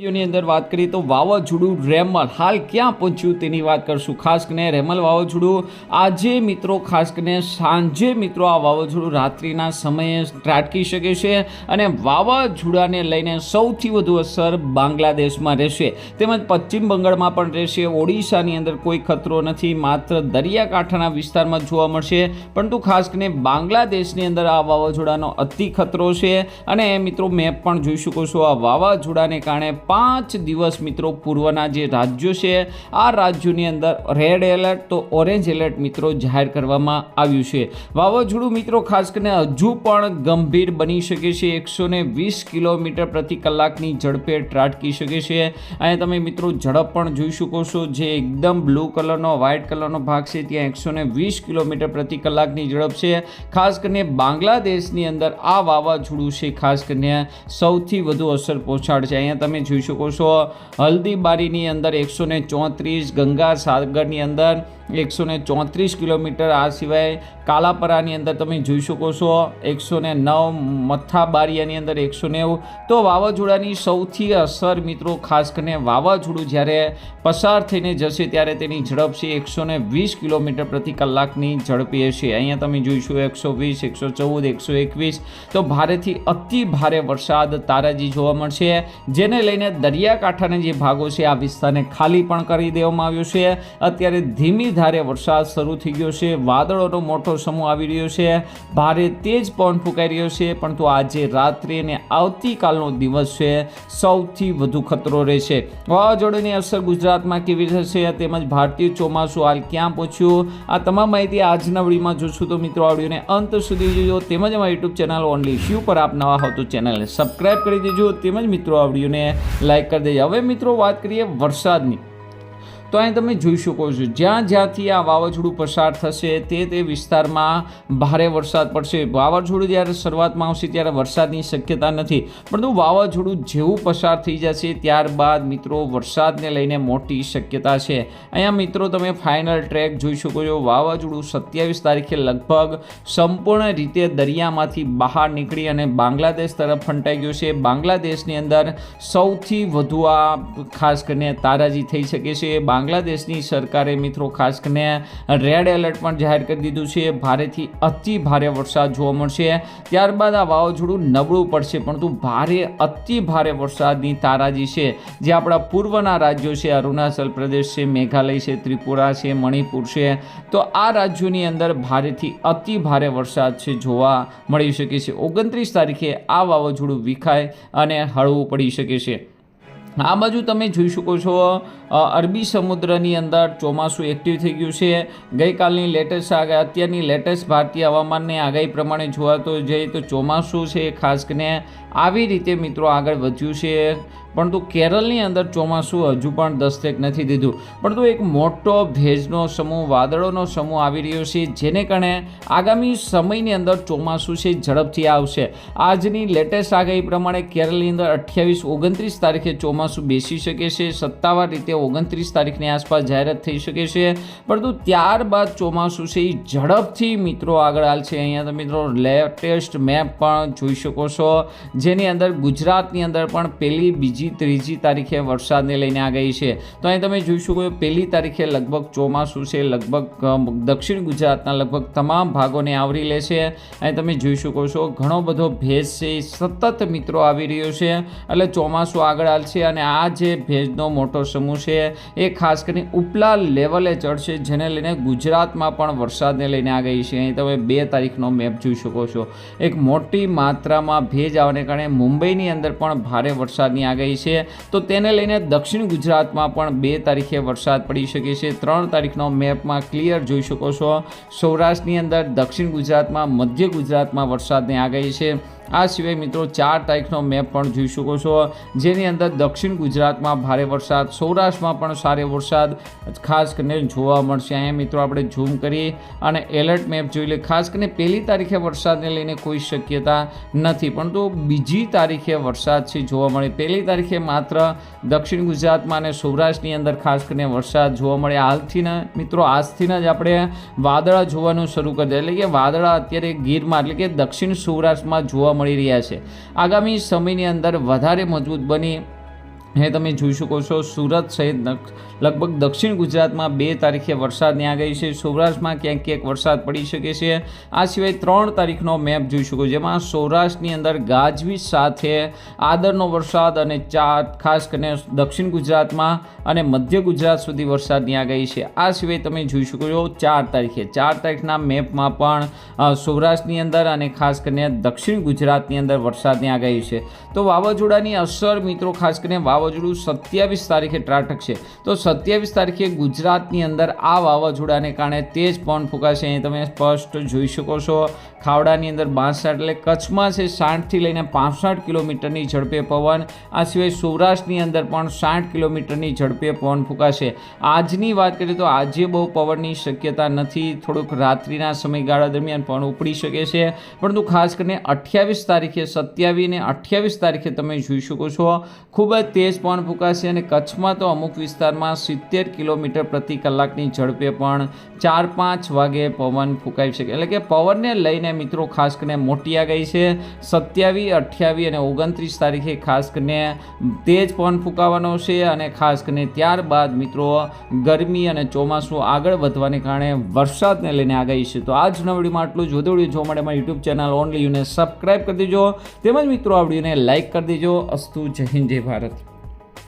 વિડીયોની અંદર વાત કરીએ તો વાવાઝોડું રેમલ હાલ ક્યાં પહોંચ્યું તેની વાત કરશું. ખાસ કરીને રેમલ વાવાઝોડું આજે મિત્રો, ખાસ કરીને સાંજે મિત્રો આ વાવાઝોડું રાત્રિના સમયે ત્રાટકી શકે છે અને વાવાઝોડાને લઈને સૌથી વધુ અસર બાંગ્લાદેશમાં રહેશે. તેમજ પશ્ચિમ બંગાળમાં પણ રહેશે. ઓડિશાની અંદર કોઈ ખતરો નથી. માત્ર દરિયાકાંઠાના વિસ્તારમાં જોવા મળશે. પરંતુ ખાસ કરીને બાંગ્લાદેશની અંદર આ વાવાઝોડાનો અતિ ખતરો છે. અને મિત્રો મેપ પણ જોઈ શકો છો, આ વાવાઝોડાને કારણે પાંચ દિવસ મિત્રો પૂર્વના જે રાજ્યો છે, આ રાજ્યોની અંદર રેડ એલર્ટ તો ઓરેન્જ એલર્ટ મિત્રો જાહેર કરવામાં આવ્યું છે. વાવાઝોડું મિત્રો ખાસ કરીને હજુ પણ ગંભીર બની શકે છે. એકસો વીસ કિલોમીટર પ્રતિ કલાકની ઝડપે ત્રાટકી શકે છે. અને તમે મિત્રો ઝડપ પણ જોઈ શકો છો, જે એકદમ બ્લુ કલરનો વ્હાઇટ કલરનો ભાગ છે. ત્યાં એકસો ને વીસ કિલોમીટર પ્રતિ કલાકની ઝડપ છે. ખાસ કરીને બાંગ્લાદેશની અંદર આ વાવાઝોડું છે, ખાસ કરીને સૌથી વધુ અસર પહોંચાડશે અહીંયા તમે જોઈ શકો છો. હલ્દીબારીની અંદર એકસો ને ચોત્રીસ ગંગા સાગરની અંદર એકસો ને ચોત્રીસ કિલોમીટર. આ સિવાય કાલાપરાની અંદર તમે જોઈ શકો છો, એકસો ને નવ, મથાબારિયાની અંદર એકસો નેવું. તો વાવાઝોડાની સૌથી અસર મિત્રો, ખાસ કરીને વાવાઝોડું જ્યારે પસાર થઈને જશે ત્યારે તેની ઝડપ છે એકસો ને વીસ કિલોમીટર પ્રતિ કલાકની ઝડપી હશે. અહીંયા તમે જોઈશું એકસો વીસ, એકસો ચૌદ, એકસો એકવીસ. તો ભારેથી અતિ ભારે વરસાદ તારાજી જોવા મળશે. જેને લઈને દરિયાકાંઠાના જે ભાગો છે, આ વિસ્તારને ખાલી પણ કરી દેવામાં આવ્યો છે. અત્યારે ધીમી ધારે વરસાદ શરૂ થઈ ગયો છે. વાદળોનો મોટો સમૂહ આવી રહ્યો છે. ભારે તેજ પવન ફૂંકાઈ રહ્યો છે, પરંતુ આજે રાત્રે અને આવતીકાલનો દિવસ છે, સૌથી વધુ ખતરો રહેશે. વાવાઝોડાની અસર ગુજરાતમાં કેવી થશે તેમજ ભારતીય ચોમાસું હાલ ક્યાં પહોંચ્યું? આ તમામ માહિતી આજના વિડીયોમાં જોશું તો મિત્રો આ અંત સુધી જોજો. તેમજ અમારી યુટ્યુબ ચેનલ ઓનલી શ્યુ પર આપ નવા હો તો ચેનલને સબસ્ક્રાઇબ કરી દેજો. તેમજ મિત્રો આ લાઈક કરી દેજો. હવે મિત્રો વાત કરીએ વરસાદની. તો અહીં તમે જોઈ શકો છો, જ્યાં જ્યાંથી આ વાવાઝોડું પસાર થશે તે તે વિસ્તારમાં ભારે વરસાદ પડશે. વાવાઝોડું જ્યારે શરૂઆતમાં આવશે ત્યારે વરસાદની શક્યતા નથી. પરંતુ વાવાઝોડું જેવું પસાર થઈ જશે ત્યારબાદ મિત્રો વરસાદને લઈને મોટી શક્યતા છે. અહીંયા મિત્રો તમે ફાઇનલ ટ્રેક જોઈ શકો છો. વાવાઝોડું સત્યાવીસ તારીખે લગભગ સંપૂર્ણ રીતે દરિયામાંથી બહાર નીકળી અને બાંગ્લાદેશ તરફ ફંટાઈ ગયું છે. બાંગ્લાદેશની અંદર સૌથી વધુ આ ખાસ કરીને તારાજી થઈ શકે છે. બાંગ્લાદેશની સરકારે મિત્રો ખાસ કરીને રેડ એલર્ટ પણ જાહેર કરી દીધું છે. ભારેથી અતિ ભારે વરસાદ જોવા મળશે. ત્યારબાદ આ વાવાઝોડું નબળું પડશે, પરંતુ ભારે, અતિ ભારે વરસાદની તારાજી છે. જે આપણા પૂર્વના રાજ્યો છે, અરુણાચલ પ્રદેશ છે, મેઘાલય છે, ત્રિપુરા છે, મણિપુર છે. તો આ રાજ્યોની અંદર ભારેથી અતિ ભારે વરસાદ છે જોવા મળી શકે છે. ઓગણત્રીસ તારીખે આ વાવાઝોડું વિખાય અને હળવું પડી શકે છે. આ બાજુ તમે જોઈ શકો છો અરબી સમુદ્રની અંદર ચોમાસું એક્ટિવ થઈ ગયું છે. ગઈકાલની લેટેસ્ટ અત્યારની લેટેસ્ટ ભારતીય હવામાનની આગાહી પ્રમાણે જોવા તો જઈએ તો ચોમાસું છે ખાસ કરીને આવી રીતે મિત્રો આગળ વધ્યું છે. પરંતુ કેરળની અંદર ચોમાસું હજુ પણ દસ્તક નથી દીધું. પરંતુ એક મોટો ભેજનો સમૂહ, વાદળોનો સમૂહ આવી રહ્યો છે, જેને કારણે આગામી સમયની અંદર ચોમાસું છે, ઝડપથી આવશે. આજની લેટેસ્ટ આગાહી પ્રમાણે કેરળની અંદર અઠ્યાવીસ, ઓગણત્રીસ તારીખે ચોમાસું બેસી શકે છે, સત્તાવાર રીતે ઓગણત્રીસ તારીખની આસપાસ જાહેરાત થઈ શકે છે. પરંતુ ત્યારબાદ ચોમાસું છે એ ઝડપથી મિત્રો આગળ હાલશે. અહીંયા તમે મિત્રો લેટેસ્ટ મેપ પણ જોઈ શકો છો. જેની અંદર ગુજરાતની અંદર પણ પહેલી બીજી ત્રીજી તારીખે વરસાદને લઈને આગાહી છે. તો અહીં તમે જોઈ શકો પહેલી તારીખે લગભગ ચોમાસું છે. લગભગ દક્ષિણ ગુજરાતના લગભગ તમામ ભાગોને આવરી લે છે. અહીં તમે જોઈ શકો છો ઘણો બધો ભેજ છે. સતત મિત્રો આવી રહ્યો છે. એટલે ચોમાસું આગળ હાલશે અને આ જે ભેજનો મોટો સમૂહ છે, એ ખાસ કરીને ઉપલા લેવલે ચડશે, જેને લઈને ગુજરાતમાં પણ વરસાદને લઈને આ ગઈ છે. અહીં તમે બે તારીખનો મેપ જોઈ શકો છો. એક મોટી માત્રામાં ભેજ આવવાને કારણે મુંબઈની અંદર પણ ભારે વરસાદની આગાહી છે. તો તેને લઈને દક્ષિણ ગુજરાતમાં પણ બે તારીખે વરસાદ પડી શકે છે. ત્રણ તારીખનો મેપમાં ક્લિયર જોઈ શકો છો. સૌરાષ્ટ્રની અંદર દક્ષિણ ગુજરાતમાં, મધ્ય ગુજરાતમાં વરસાદની આગાહી છે. આ સિવાય મિત્રો ચાર તારીખનો મેપ પણ જોઈ શકો છો. જેની અંદર દક્ષિણ ગુજરાતમાં ભારે વરસાદ, સૌરાષ્ટ્રમાં પણ સારો વરસાદ, ખાસ કરીને જોવા મળશે. અહીંયા મિત્રો આપણે ઝૂમ કરી અને એલર્ટ મેપ જોઈ લઈએ ખાસ કરીને પહેલી તારીખે વરસાદને લઈને કોઈ શક્યતા નથી. પરંતુ બીજી તારીખે વરસાદ છે જોવા મળે. પહેલી તારીખે માત્ર દક્ષિણ ગુજરાતમાં અને સૌરાષ્ટ્રની અંદર ખાસ કરીને વરસાદ જોવા મળે. હાલથી મિત્રો, આજથી જ આપણે વાદળા જોવાનું શરૂ કરી દે એટલે કે વાદળા અત્યારે ગીરમાં, એટલે કે દક્ષિણ સૌરાષ્ટ્રમાં જોવા મળી રહ્યા છે. આગામી સમયની અંદર વધારે મજબૂત બની હે, તમે જોઈ શકો છો, સુરત સહિત લગભગ દક્ષિણ ગુજરાતમાં બે તારીખે વરસાદની આગાહી છે. સૌરાષ્ટ્રમાં ક્યાંક ક્યાંક વરસાદ પડી શકે છે. આ સિવાય ત્રણ તારીખનો મેપ જોઈ શકો જેમાં સૌરાષ્ટ્રની અંદર ગાજવીજ સાથે આદરનો વરસાદ અને ચાર, ખાસ કરીને દક્ષિણ ગુજરાતમાં અને મધ્ય ગુજરાત સુધી વરસાદની આગાહી છે. આ સિવાય તમે જોઈ શકો છો, ચાર તારીખે, ચાર તારીખના મેપમાં પણ સૌરાષ્ટ્રની અંદર અને ખાસ કરીને દક્ષિણ ગુજરાતની અંદર વરસાદની આગાહી છે. તો વાવાઝોડાની અસર મિત્રો ખાસ કરીને વાવાઝોડું સત્યાવીસ તારીખે ત્રાટકશે તો સત્યાવીસ તારીખે ગુજરાતની અંદર આ વાવાઝોડાને કારણે તેજ પવન ફૂંકાશે. અહીં તમે સ્પષ્ટ જોઈ શકો છો. ખાવડાની અંદર બાસઠ એટલે કચ્છમાં છે સાઠથી લઈને પાસઠ કિલોમીટરની ઝડપે પવન. આ સિવાય સૌરાષ્ટ્રની અંદર પણ સાઠ કિલોમીટરની ઝડપે પવન ફૂંકાશે. આજની વાત કરીએ તો આજે બહુ પવનની શક્યતા નથી. થોડુંક રાત્રિના સમયગાળા દરમિયાન પવન ઉપડી શકે છે. પરંતુ ખાસ કરીને અઠ્યાવીસ તારીખે સત્યાવીસ અને અઠ્યાવીસ તારીખે તમે જોઈ શકો છો. ખૂબ જ તેજ પવન ફૂંકાશે અને કચ્છમાં તો અમુક વિસ્તારમાં સિત્તેર કિલોમીટર પ્રતિ કલાકની ઝડપે પણ ચાર પાંચ વાગે પવન ફૂંકાઈ શકે. એટલે કે પવનને લઈને મિત્રો ખાસ કરીને મોટી આગાહી છે. સત્યાવીસ અઠ્યાવીસ અને ઓગણત્રીસ તારીખે ખાસ કરીને તેજ પવન ફૂંકાવાનો છે અને ખાસ કરીને ત્યારબાદ મિત્રો ગરમી અને ચોમાસું આગળ વધવાને કારણે વરસાદને લઈને આગાહી છે. તો આજ નવડીમાં આટલું જ. વધુ જોવા માટે મારી યુટ્યુબ ચેનલ ઓનલી યુને સબસ્ક્રાઈબ કરી દેજો. તેમજ મિત્રો આ વિડીયોને લાઇક કરી દેજો. અસ્તુ જય હિન્દ, જય ભારત.